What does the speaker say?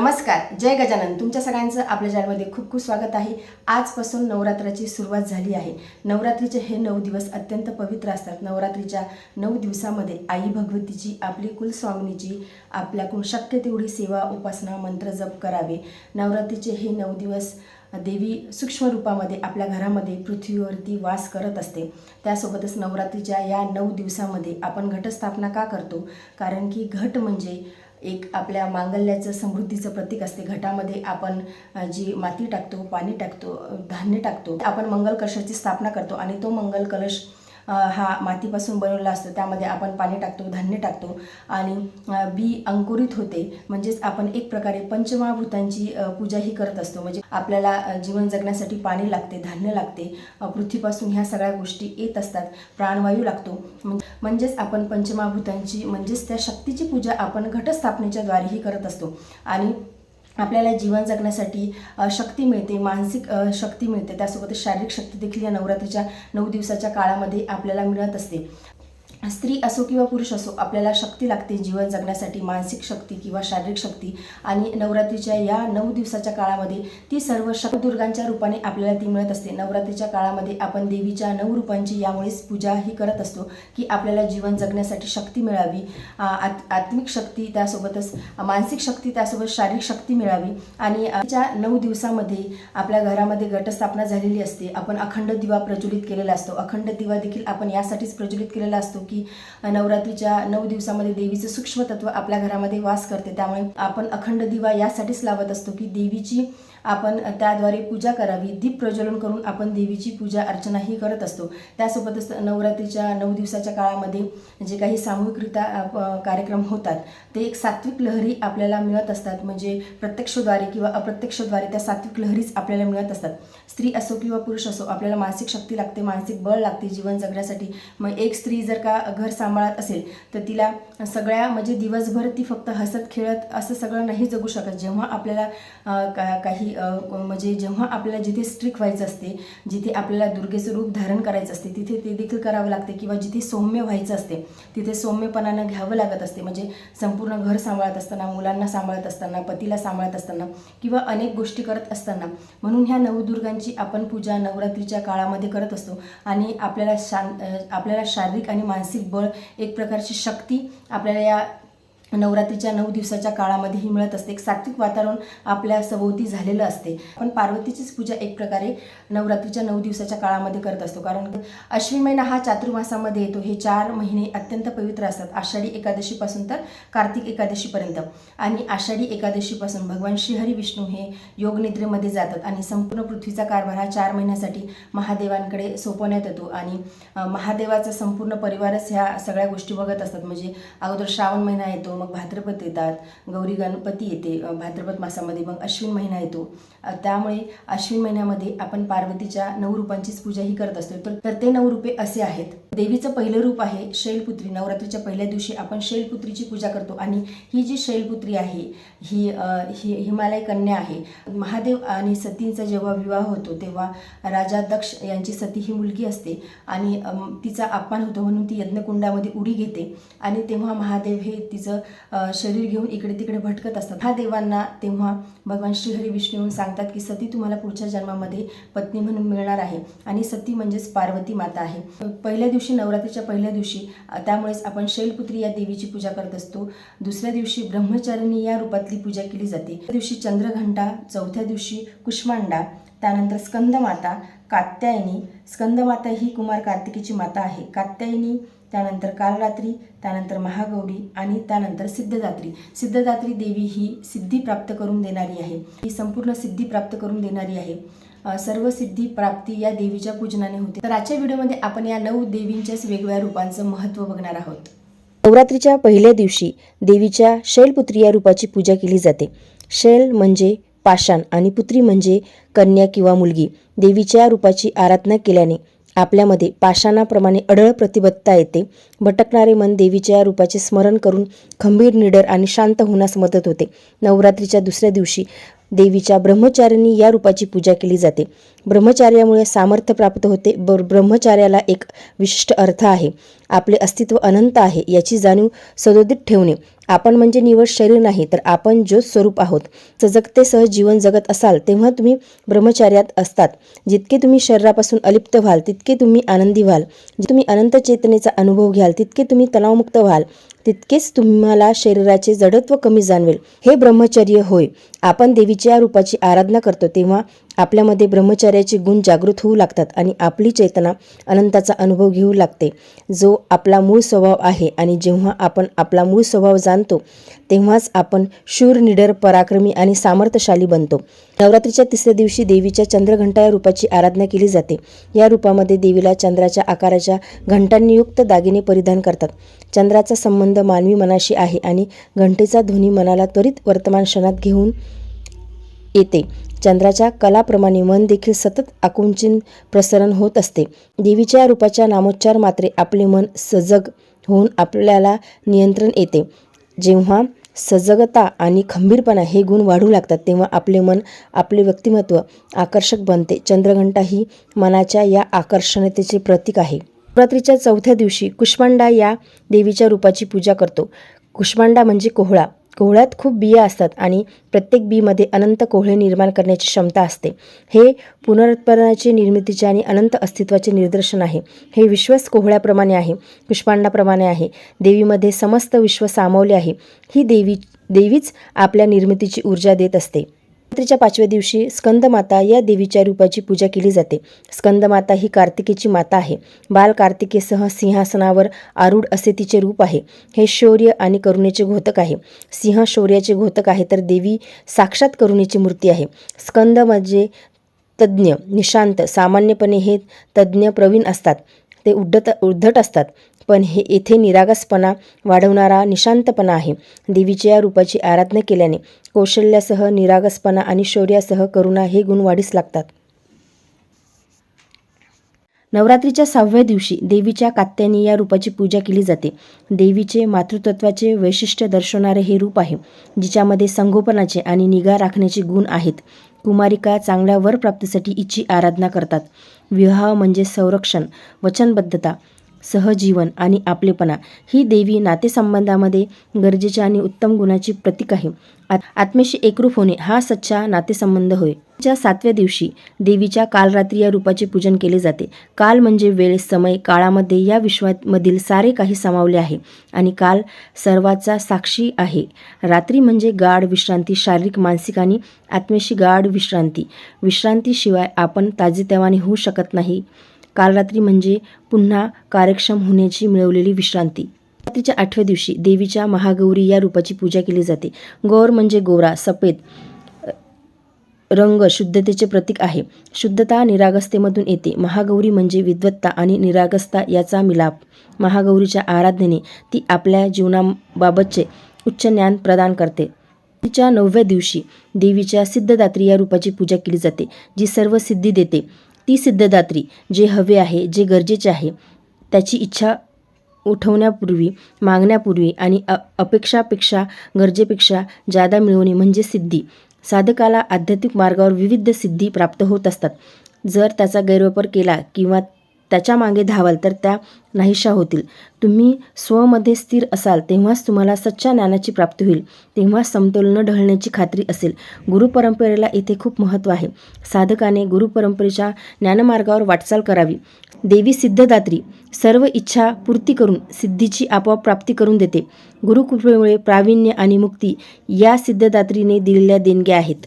नमस्कार जय गजानन. तुमच्या सगळ्यांचं आपल्या चॅनलमध्ये खूप खूप स्वागत आहे. आजपासून नवरात्राची सुरुवात झाली आहे. नवरात्रीचे हे नऊ दिवस अत्यंत पवित्र असतात. नवरात्रीच्या नऊ दिवसामध्ये आई भगवतीची आपली कुलस्वामिनीची आपल्याकडून शक्य तेवढी सेवा उपासना मंत्र जप करावे. नवरात्रीचे हे नऊ दिवस देवी सूक्ष्म रूपामध्ये आपल्या घरामध्ये पृथ्वीवरती वास करत असते. त्यासोबतच नवरात्रीच्या या नऊ दिवसामध्ये आपण घटस्थापना का करतो? कारण की घट म्हणजे एक आपल्या मांगल्याचं समृद्धीचं प्रतीक असते. घटामध्ये आपण जी माती टाकतो पाणी टाकतो धान्य टाकतो आपण मंगल कलशाची स्थापना करतो आणि तो मंगल कलश हा मातीपासून बनवलेला असतो. त्यामध्ये आपण पाणी टाकतो धान्य टाकतो आणि बी अंकुरित होते. म्हणजेच आपण एक प्रकारे पंचमहाभूतांची पूजा पूजाही करत असतो. म्हणजे आपल्याला जीवन जगण्यासाठी पाणी लागते धान्य लागते. पृथ्वीपासून ह्या सगळ्या गोष्टी येत असतात. प्राणवायू लागतो. म्हणजेच आपण पंचमहाभूतांची म्हणजेच त्या शक्तीची पूजा आपण घटस्थापनेच्या द्वारेही करत असतो. आणि आपल्याला जीवन जगण्यासाठी शक्ती मिळते मानसिक शक्ती मिळते. त्यासोबत शारीरिक शक्ती देखील या नवरात्रीच्या नऊ दिवसाच्या काळामध्ये आपल्याला मिळत असते. स्त्री असो किंवा पुरुष असो आपल्याला शक्ती लागते जीवन जगण्यासाठी मानसिक शक्ती किंवा शारीरिक शक्ती. आणि नवरात्रीच्या या नऊ दिवसाच्या काळामध्ये ती सर्व शक्तदुर्गांच्या रूपाने आपल्याला ती मिळत असते. नवरात्रीच्या काळामध्ये आपण देवीच्या नऊ रूपांची यामुळेच पूजाही करत असतो की आपल्याला जीवन जगण्यासाठी शक्ती मिळावी. आत आत्मिक शक्ती त्यासोबतच मानसिक शक्ती त्यासोबत शारीरिक शक्ती मिळावी. आणि त्या नऊ दिवसामध्ये आपल्या घरामध्ये घटस्थापना झालेली असते. आपण अखंड दिवा प्रज्वलित केलेला असतो. अखंड दिवा देखील आपण यासाठीच प्रज्वलित केलेला असतो की नवरात्रीच्या नऊ दिवसामध्ये देवीचं सूक्ष्म तत्व आपल्या घरामध्ये वास करते. त्यामुळे आपण अखंड दिवा यासाठीच लावत असतो की देवीची आपण त्याद्वारे पूजा करावी. दीप प्रज्वलन करून आपण देवीची पूजा अर्चनाही करत असतो. त्यासोबतच नवरात्रीच्या नऊ दिवसाच्या काळामध्ये जे काही सामूहिकरित्या कार्यक्रम होतात ते एक सात्विक लहरी आपल्याला मिळत असतात. म्हणजे प्रत्यक्षद्वारे किंवा अप्रत्यक्षद्वारे त्या सात्विक लहरीच आपल्याला मिळत असतात. स्त्री असो किंवा पुरुष असो आपल्याला मानसिक शक्ती लागते मानसिक बळ लागते जीवन जगण्यासाठी. मग एक स्त्री जर का घर सांभाळत असेल तर तिला सगळ्या म्हणजे दिवसभर ती फक्त हसत खेळत असं सगळं नाही जगू शकत. जेव्हा आपल्याला का काही म्हणजे जेव्हा आपल्याला जिथे स्ट्रिक व्हायचं असते जिथे आपल्याला दुर्गेचं रूप धारण करायचं असते तिथे ते देखील करावं लागते किंवा जिथे सौम्य व्हायचं असते तिथे सौम्यपणानं घ्यावं लागत असते. म्हणजे संपूर्ण घर सांभाळत असताना मुलांना सांभाळत असताना पतीला सांभाळत असताना किंवा अनेक गोष्टी करत असताना. म्हणून ह्या नवदुर्गांची आपण पूजा नवरात्रीच्या काळामध्ये करत असतो आणि आपल्याला शां आपल्याला शारीरिक आणि मानसिक बळ एक प्रकारची शक्ती आपल्याला या नवरात्रीच्या नऊ दिवसाच्या काळामध्येही मिळत असते. एक सात्विक वातावरण आपल्या सभोवती झालेलं असते. पण पार्वतीचीच पूजा एक प्रकारे नवरात्रीच्या नऊ दिवसाच्या काळामध्ये करत असतो. कारण अश्विन महिना हा चातुर्मासामध्ये येतो. हे चार महिने अत्यंत पवित्र असतात. आषाढी एकादशीपासून तर कार्तिक एकादशीपर्यंत. आणि आषाढी एकादशीपासून भगवान श्रीहरी विष्णू हे योगनिद्रेमध्ये जातात. आणि संपूर्ण पृथ्वीचा कारभार हा चार महिन्यासाठी महादेवांकडे सोपवण्यात येतो. आणि महादेवाचा संपूर्ण परिवारच ह्या सगळ्या गोष्टी बघत असतात. म्हणजे अगोदर श्रावण महिना येतो. मग भाद्रपद येतात. गौरी गणपती येते. भाद्रपद मासामध्ये मग अश्विन महिना येतो. त्यामुळे अश्विन महिन्यामध्ये आपण पार्वतीच्या नऊ रूपांचीच पूजाही करत असतो. तर ते नऊ रूपे असे आहेत. देवीचं पहिलं रूप आहे शैलपुत्री. नवरात्रीच्या पहिल्या दिवशी आपण शैलपुत्रीची पूजा करतो. आणि ही जी शैलपुत्री आहे ही ही हिमालय कन्या आहे. महादेव आणि सतींचा जेव्हा विवाह होतो तेव्हा राजा दक्ष यांची सती ही मुलगी असते. आणि तिचा अपमान होतो म्हणून ती यज्ञकुंडामध्ये उडी घेते. आणि तेव्हा महादेव हे तिचं शरीर घेऊन इकडे तिकडे भटकत असतात. हा देवांना तेव्हा भगवान श्रीहरी विष्णू येऊन सांगतात की सती तुम्हाला पुढच्या जन्मामध्ये पत्नी म्हणून मिळणार आहे आणि सती म्हणजेच पार्वती माता आहे. पहिल्या दिवशी नवरात्रीच्या पहिल्या दिवशी त्यामुळेच आपण शैलपुत्री या देवीची पूजा करत असतो. दुसऱ्या दिवशी ब्रह्मचारिणी या रूपातली पूजा केली जाते. त्या दिवशी चंद्रघंटा चौथ्या दिवशी कुष्मांडा त्यानंतर स्कंदमाता कात्यायनी. स्कंदमाता ही कुमार कार्तिकीची माता आहे. कात्यायनी त्यानंतर कालरात्री त्यानंतर महागौरी आणि त्यानंतर सिद्धदात्री. सिद्धदात्री देवी ही सिद्धी प्राप्त करून देणारी आहे. ही संपूर्ण सिद्धी प्राप्त करून देणारी आहे. सर्व सिद्धी प्राप्ती या देवीच्या पूजनाने होते. तर आजच्या व्हिडिओमध्ये आपण या नऊ देवींच्याच वेगवेगळ्या रूपांचं महत्त्व बघणार आहोत. नवरात्रीच्या पहिल्या दिवशी देवीच्या शैलपुत्री या रूपाची पूजा केली जाते. शैल म्हणजे पाषाण आणि पुत्री म्हणजे कन्या किंवा मुलगी. देवीच्या रूपाची आराधना केल्याने आपल्यामध्ये पाषाणाप्रमाणे अडळ प्रतिबद्धता येते. भटकणारे मन देवीच्या रूपाचे स्मरण करून खंबीर निडर आणि शांत होण्यास मदत होते. नवरात्रीच्या दुसऱ्या दिवशी देवीच्या ब्रह्मचारिणी या रूपाची पूजा केली जाते. ब्रह्मचार्यामुळे सामर्थ्य प्राप्त होते. बर ब्रह्मचार्याला एक विशिष्ट अर्थ आहे. आपले अस्तित्व अनंत आहे याची जाणीव सदोदित ठेवणे. आपण म्हणजे निवड शरीर नाही तर आपण ज्योत स्वरूप आहोत. सजगतेसह जीवन जगत असाल तेव्हा तुम्ही ब्रह्मचार्यात असतात. जितके तुम्ही शरीरापासून अलिप्त व्हाल तितके तुम्ही आनंदी व्हाल. तुम्ही अनंत चेतनेचा अनुभव घ्याल तितके तुम्ही तणावमुक्त व्हाल. तितकेच तुम्हाला शरीराचे जडत्व कमी जाणवेल. हे ब्रह्मचर्य होय. आपण देवीच्या रूपाची आराधना करतो तेव्हा आपल्यामध्ये ब्रह्मचर्याचे गुण जागृत होऊ लागतात आणि आपली चेतना अनंताचा अनुभव घेऊ लागते. जो आपला मूळ स्वभाव आहे आणि जेव्हा आपण आपला मूळ स्वभाव जाणतो तेव्हाच आपण शूर निडर पराक्रमी आणि सामर्थ्यशाली बनतो. नवरात्रीच्या तिसऱ्या दिवशी देवीच्या चंद्रघंटा या रूपाची आराधना केली जाते. या रूपामध्ये देवीला चंद्राच्या आकाराच्या घंटांनियुक्त दागिने परिधान करतात. चंद्राचा संबंध मानवी मनाशी आहे आणि घंटेचा ध्वनी मनाला त्वरित वर्तमान क्षणात घेऊन येते. चंद्राच्या कलाप्रमाणे मन देखील सतत आकुंचन प्रसरण होत असते. देवीच्या रूपाच्या नामोच्चार मात्रे आपले मन सजग होऊन आपल्याला नियंत्रण येते. जेव्हा सजगता आणि खंबीरपणा हे गुण वाढू लागतात तेव्हा आपले मन आपले व्यक्तिमत्व आकर्षक बनते. चंद्रघंटा ही मनाच्या या आकर्षणतेचे प्रतीक आहे. नवरात्रीच्या चौथ्या दिवशी कुष्मांडा या देवीच्या रूपाची पूजा करतो. कुष्मांडा म्हणजे कोहळा. कोहळ्यात खूप बिया असतात आणि प्रत्येक बीमध्ये अनंत कोहळे निर्माण करण्याची क्षमता असते. हे पुनरुत्पादनाचे निर्मितीचे आणि अनंत अस्तित्वाचे निदर्शन आहे. हे विश्वच कोहळ्याप्रमाणे आहे पुष्पांडाप्रमाणे आहे. देवीमध्ये समस्त विश्व सामावले आहे. ही देवी देवीच आपल्या निर्मितीची ऊर्जा देत असते. नवरात्रीच्या पाचव्या दिवशी स्कंदमाता या देवीच्या रूपाची पूजा केली जाते. स्कंदमाता ही कार्तिकेची माता आहे. बाल कार्तिकेसह सिंहासनावर आरूढ असे तिचे रूप आहे. हे शौर्य आणि करुणेचे घोतक आहे. सिंह शौर्याचे घोतक आहे तर देवी साक्षात करुणेची मूर्ती आहे. स्कंद म्हणजे तज्ज्ञ निशांत. सामान्यपणे हे तज्ज्ञ प्रवीण असतात. ते उड्डत उद्धट असतात. पण हे येथे निरागसपणा वाढवणारा निशांतपणा आहे. देवीच्या या रूपाची आराधना केल्याने कौशल्यासह निरागसपणा आणि शौर्यासह करुणा हे गुण वाढीस लागतात. नवरात्रीच्या सहाव्या दिवशी देवीच्या कात्यानी या रूपाची पूजा केली जाते. देवीचे मातृतत्वाचे वैशिष्ट्य दर्शवणारे हे रूप आहे जिच्यामध्ये संगोपनाचे आणि निगा राखण्याचे गुण आहेत. कुमारिका चांगल्या वरप्राप्तीसाठी इची आराधना करतात. विवाह म्हणजे संरक्षण वचनबद्धता सहजीवन आणि आपलेपणा ही देवी नातेसंबंधामध्ये गरजेच्या आणि उत्तम गुणाची प्रतीक आहे. आत- आत्मेशी एकरूप होणे हा सच्चा नातेसंबंध होय. च्या सातव्या दिवशी देवीच्या कालरात्री या रूपाचे पूजन केले जाते. काल म्हणजे वेळ समय काळामध्ये या विश्वामधील सारे काही सामावले आहे आणि काल सर्वाचा साक्षी आहे. रात्री म्हणजे गाढ विश्रांती शारीरिक मानसिक आणि आत्मेशी गाढ विश्रांती. विश्रांतीशिवाय आपण ताजेतवाने होऊ शकत नाही. काल रात्री म्हणजे पुन्हा कार्यक्षम होण्याची मिळवलेली विश्रांती. रात्रीच्या आठव्या दिवशी देवीच्या महागौरी या रूपाची पूजा केली जाते. गौर म्हणजे गोरा सफेद रंग शुद्धतेचे प्रतीक आहे. शुद्धता निरागस्तेमधून येते. महागौरी म्हणजे विद्वत्ता आणि निरागस्ता याचा मिलाप. महागौरीच्या आराधनेने ती आपल्या जीवनाबाबतचे उच्च ज्ञान प्रदान करते. तिच्या नवव्या दिवशी देवीच्या सिद्धदात्री या रूपाची पूजा केली जाते जी सर्व सिद्धी देते. ती सिद्धदात्री जे हवे आहे जे गरजेचे आहे त्याची इच्छा उठवण्यापूर्वी मागण्यापूर्वी आणि अ अपेक्षापेक्षा गरजेपेक्षा जादा मिळवणे म्हणजे सिद्धी. साधकाला आध्यात्मिक मार्गावर विविध सिद्धी प्राप्त होत असतात. जर त्याचा गैरवापर केला किंवा त्याच्यामागे धावाल तर त्या नाहीशा होतील. तुम्ही स्वमध्ये स्थिर असाल तेव्हाच तुम्हाला सच्च्या ज्ञानाची प्राप्ती होईल. तेव्हा समतोल न ढळण्याची खात्री असेल. गुरुपरंपरेला इथे खूप महत्त्व आहे. साधकाने गुरुपरंपरेच्या ज्ञानमार्गावर वाटचाल करावी. देवी सिद्धदात्री सर्व इच्छा पूर्ती करून सिद्धीची आपोआप प्राप्ती करून देते. गुरुकृपेमुळे प्रावीण्य आणि मुक्ती या सिद्धदात्रीने दिलेल्या देणग्या आहेत.